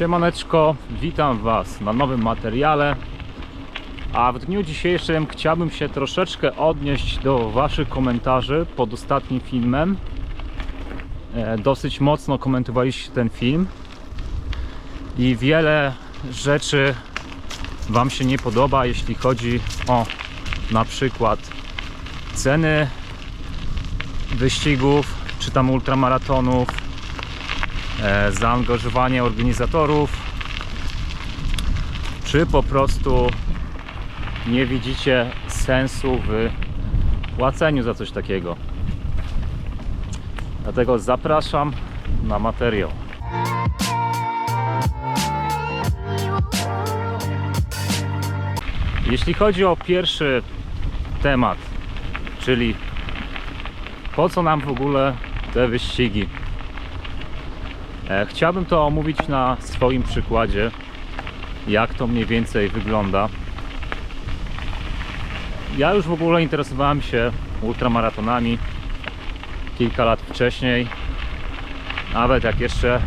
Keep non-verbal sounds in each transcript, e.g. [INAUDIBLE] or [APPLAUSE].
Siemaneczko, witam Was na nowym materiale. A w dniu dzisiejszym chciałbym się troszeczkę odnieść do Waszych komentarzy pod ostatnim filmem. E, Dosyć mocno komentowaliście ten film i wiele rzeczy Wam się nie podoba, jeśli chodzi o na przykład ceny wyścigów czy tam ultramaratonów, zaangażowanie organizatorów, czy po prostu nie widzicie sensu w płaceniu za coś takiego. Dlatego zapraszam na materiał. Jeśli chodzi o pierwszy temat, czyli po co nam w ogóle te wyścigi? E, Chciałbym to omówić na swoim przykładzie, jak to mniej więcej wygląda. Ja już w ogóle interesowałem się ultramaratonami kilka lat wcześniej, nawet jak jeszcze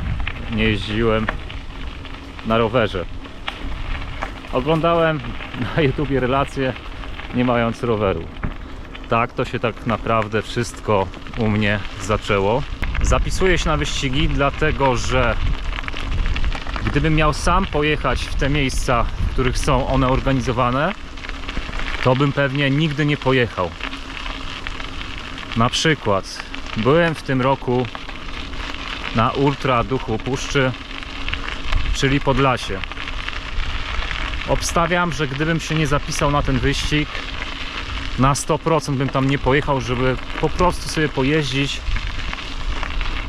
nie jeździłem na rowerze. Oglądałem na YouTubie relacje nie mając roweru. Tak to się tak naprawdę wszystko u mnie zaczęło. Zapisuję się na wyścigi, dlatego że gdybym miał sam pojechać w te miejsca, w których są one organizowane, to bym pewnie nigdy nie pojechał. Na przykład byłem w tym roku na Ultra Duchu Puszczy, czyli Podlasie. Obstawiam, że gdybym się nie zapisał na ten wyścig, na 100% bym tam nie pojechał, żeby po prostu sobie pojeździć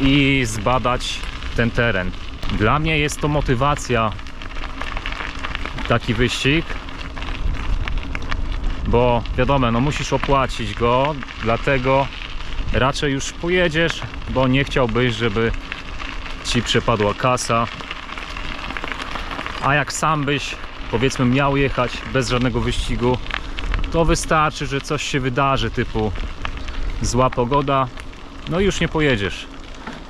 i zbadać ten teren. Dla mnie jest to motywacja taki wyścig, bo wiadomo, no musisz opłacić go, dlatego raczej już pojedziesz, bo nie chciałbyś, żeby ci przepadła kasa. A jak sam byś powiedzmy miał jechać bez żadnego wyścigu, to wystarczy, że coś się wydarzy typu zła pogoda, no i już nie pojedziesz,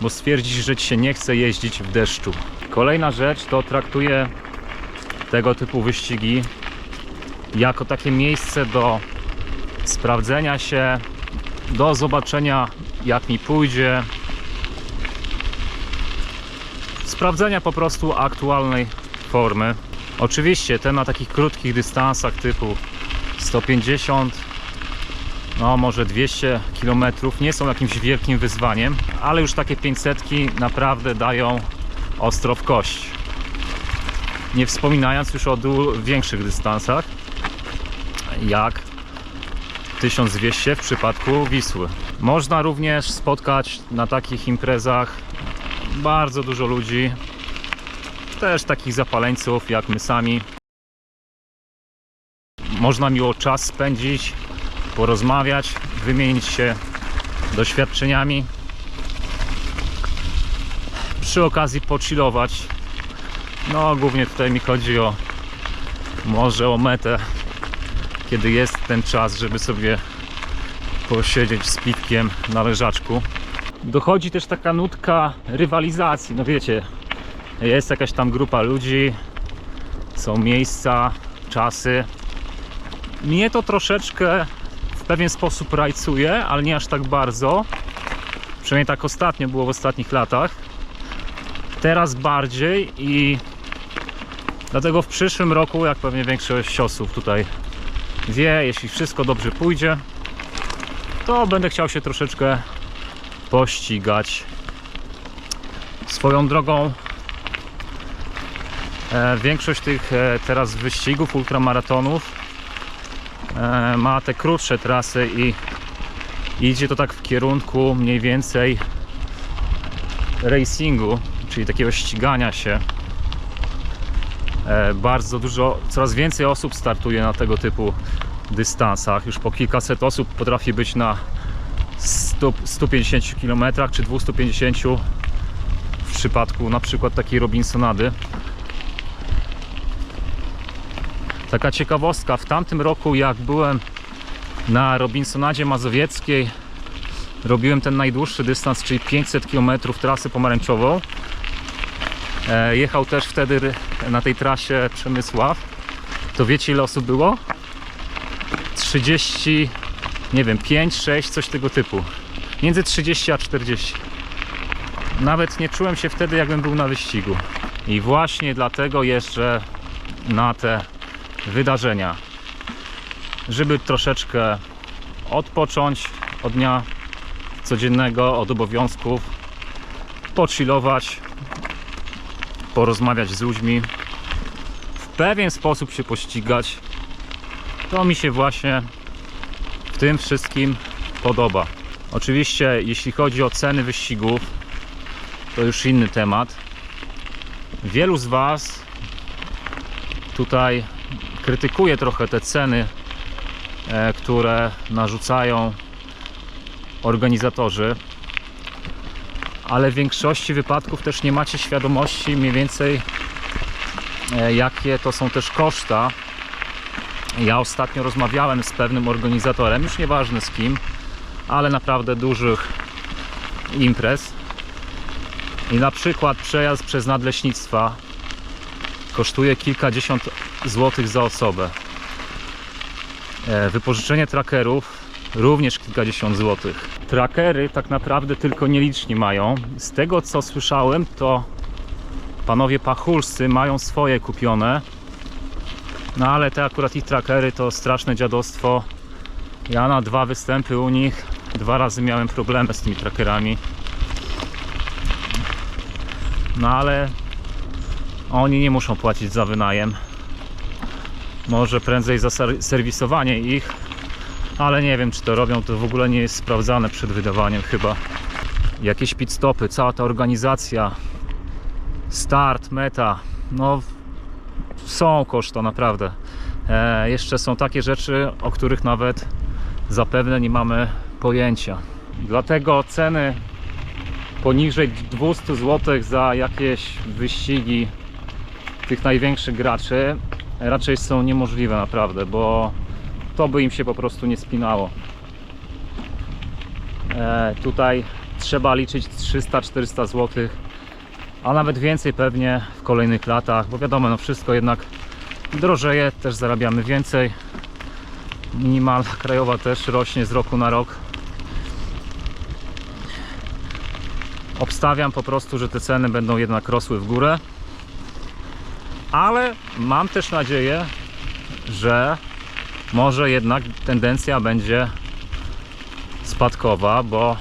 bo stwierdzisz, że ci się nie chce jeździć w deszczu. Kolejna rzecz to traktuję tego typu wyścigi jako takie miejsce do sprawdzenia się, do zobaczenia jak mi pójdzie, sprawdzenia po prostu aktualnej formy. Oczywiście te na takich krótkich dystansach typu 150 no może 200 km nie są jakimś wielkim wyzwaniem, ale już takie 500 naprawdę dają ostro w kość. Nie wspominając już o większych dystansach, jak 1200 w przypadku Wisły. Można również spotkać na takich imprezach bardzo dużo ludzi, też takich zapaleńców jak my sami. Można miło czas spędzić, porozmawiać, wymienić się doświadczeniami. Przy okazji pochillować. No, głównie tutaj mi chodzi o może o metę, kiedy jest ten czas, żeby sobie posiedzieć z pitkiem na leżaczku. Dochodzi też taka nutka rywalizacji, no wiecie, jest jakaś tam grupa ludzi, są miejsca, czasy. Mnie to troszeczkę pewien sposób rajcuje, ale nie aż tak bardzo. Przynajmniej tak ostatnio było w ostatnich latach. Teraz bardziej i dlatego w przyszłym roku, jak pewnie większość osób tutaj wie, jeśli wszystko dobrze pójdzie, to będę chciał się troszeczkę pościgać. Swoją drogą E, Większość tych e, teraz wyścigów, ultramaratonów ma te krótsze trasy i idzie to tak w kierunku mniej więcej racingu, czyli takiego ścigania się. E, Bardzo dużo, coraz więcej osób startuje na tego typu dystansach. Już po kilkaset osób potrafi być na 100, 150 km czy 250 w przypadku na przykład takiej Robinsonady. Taka ciekawostka, w tamtym roku jak byłem na Robinsonadzie Mazowieckiej robiłem ten najdłuższy dystans, czyli 500 km trasy pomarańczową E, jechał też wtedy na tej trasie Przemysław. To wiecie ile osób było? 30, nie wiem, 5, 6, coś tego typu. Między 30 a 40. Nawet nie czułem się wtedy, jakbym był na wyścigu. I właśnie dlatego jeżdżę na te wydarzenia, żeby troszeczkę odpocząć od dnia codziennego, od obowiązków, pochillować, porozmawiać z ludźmi, w pewien sposób się pościgać. To mi się właśnie w tym wszystkim podoba. Oczywiście, jeśli chodzi o ceny wyścigów, to już inny temat. Wielu z Was tutaj krytykuje trochę te ceny, e, które narzucają organizatorzy, ale w większości wypadków też nie macie świadomości mniej więcej e, jakie to są też koszta. Ja ostatnio rozmawiałem z pewnym organizatorem, już nieważne z kim, ale naprawdę dużych imprez. I na przykład przejazd przez nadleśnictwa kosztuje kilkadziesiąt złotych za osobę. E, Wypożyczenie trackerów również kilkadziesiąt złotych. Trackery tak naprawdę tylko nieliczni mają. Z tego co słyszałem, to panowie pachulscy mają swoje kupione. No ale te akurat ich trackery to straszne dziadostwo. Ja na dwa występy u nich dwa razy miałem problemy z tymi trackerami. No ale oni nie muszą płacić za wynajem. Może prędzej za ser- serwisowanie ich, ale nie wiem czy to robią, to w ogóle nie jest sprawdzane przed wydawaniem chyba. Jakieś pit stopy, cała ta organizacja, start, meta, no są koszta naprawdę. E, jeszcze są takie rzeczy, o których nawet zapewne nie mamy pojęcia. Dlatego ceny poniżej 200 zł za jakieś wyścigi tych największych graczy raczej są niemożliwe naprawdę, bo to by im się po prostu nie spinało. E, tutaj trzeba liczyć 300-400 zł, a nawet więcej pewnie w kolejnych latach, bo wiadomo, no wszystko jednak drożeje, też zarabiamy więcej. Minimalna krajowa też rośnie z roku na rok. Obstawiam po prostu, że te ceny będą jednak rosły w górę. Ale mam też nadzieję, że może jednak tendencja będzie spadkowa, bo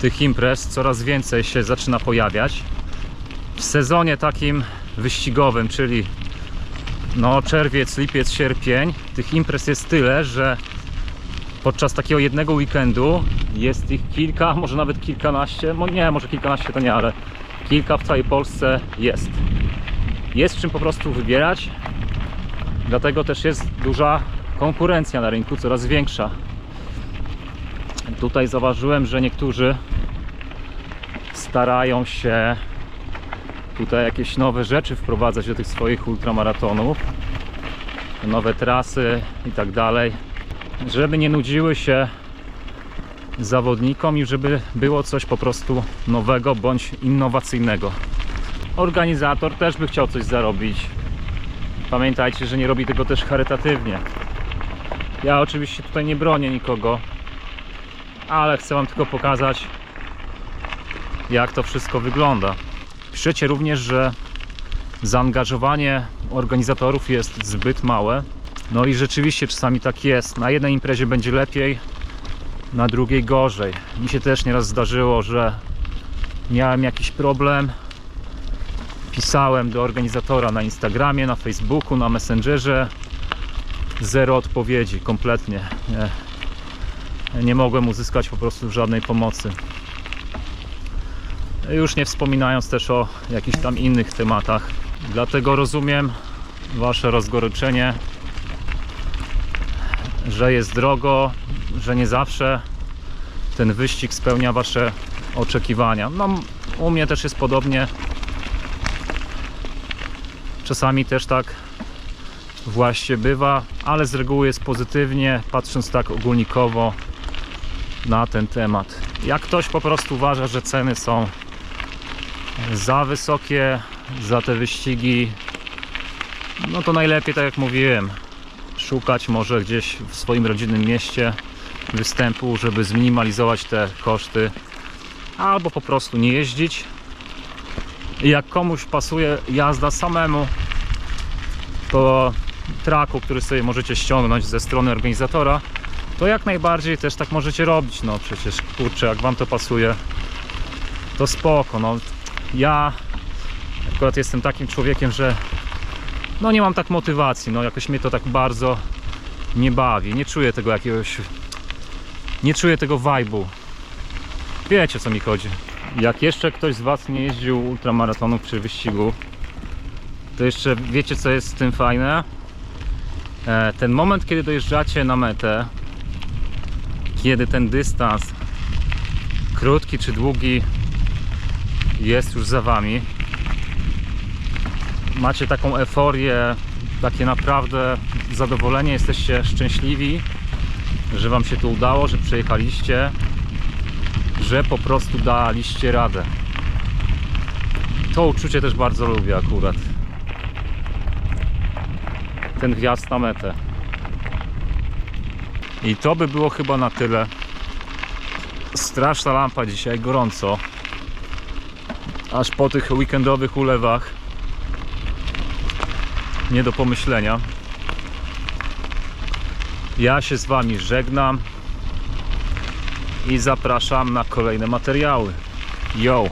tych imprez coraz więcej się zaczyna pojawiać. W sezonie takim wyścigowym, czyli no czerwiec, lipiec, sierpień, tych imprez jest tyle, że podczas takiego jednego weekendu jest ich kilka, [LAUGHS] może nawet kilkanaście, mo- nie, może kilkanaście to nie, ale kilka w całej Polsce jest. Jest czym po prostu wybierać, dlatego też jest duża konkurencja na rynku, coraz większa. Tutaj zauważyłem, że niektórzy starają się tutaj jakieś nowe rzeczy wprowadzać do tych swoich ultramaratonów, nowe trasy i tak dalej, żeby nie nudziły się zawodnikom i żeby było coś po prostu nowego bądź innowacyjnego. Organizator też by chciał coś zarobić. Pamiętajcie, że nie robi tego też charytatywnie. Ja oczywiście tutaj nie bronię nikogo, ale chcę Wam tylko pokazać, jak to wszystko wygląda. Piszecie również, że zaangażowanie organizatorów jest zbyt małe. No i rzeczywiście czasami tak jest. Na jednej imprezie będzie lepiej, na drugiej gorzej. Mi się też nieraz zdarzyło, że miałem jakiś problem. Pisałem do organizatora na Instagramie, na Facebooku, na Messengerze. Zero odpowiedzi, kompletnie. Nie, nie mogłem uzyskać po prostu żadnej pomocy. Już nie wspominając też o jakichś tam innych tematach. Dlatego rozumiem Wasze rozgoryczenie, że jest drogo, że nie zawsze ten wyścig spełnia Wasze oczekiwania. No, u mnie też jest podobnie. Czasami też tak właśnie bywa, ale z reguły jest pozytywnie, patrząc tak ogólnikowo na ten temat. Jak ktoś po prostu uważa, że ceny są za wysokie za te wyścigi. No to najlepiej, tak jak mówiłem, szukać może gdzieś w swoim rodzinnym mieście występu, żeby zminimalizować te koszty, albo po prostu nie jeździć. Jak komuś pasuje jazda samemu, po traku, który sobie możecie ściągnąć ze strony organizatora, to jak najbardziej też tak możecie robić. No przecież kurczę, jak wam to pasuje, to spoko. No ja akurat jestem takim człowiekiem, że no nie mam tak motywacji, no jakoś mnie to tak bardzo nie bawi. Nie czuję tego jakiegoś. Nie czuję tego vibe'u. Wiecie o co mi chodzi. Jak jeszcze ktoś z Was nie jeździł ultramaratonów czy wyścigu, to jeszcze wiecie co jest w tym fajne? E, Ten moment, kiedy dojeżdżacie na metę, kiedy ten dystans, krótki czy długi, jest już za Wami, macie taką euforię, takie naprawdę zadowolenie, jesteście szczęśliwi, że Wam się to udało, że przejechaliście, że po prostu daliście radę. To uczucie też bardzo lubię akurat. Ten wjazd na metę. I to by było chyba na tyle. Straszna lampa dzisiaj, gorąco. Aż po tych weekendowych ulewach. Nie do pomyślenia. Ja się z Wami żegnam i zapraszam na kolejne materiały. Yo!